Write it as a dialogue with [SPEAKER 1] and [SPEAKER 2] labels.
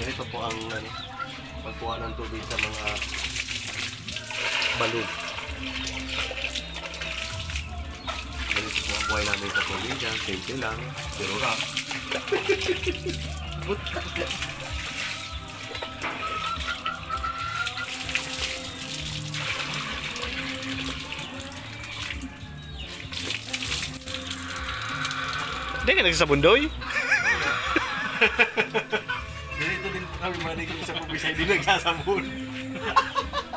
[SPEAKER 1] Ganito po ang ano, pagkuha ng tubig sa mga balon. Ganito po ang buhay namin sa probinsya. Simple lang, pero rock.
[SPEAKER 2] Hindi ka nagsasabundoy?
[SPEAKER 1] Kami manig sa hindi nagsasabon.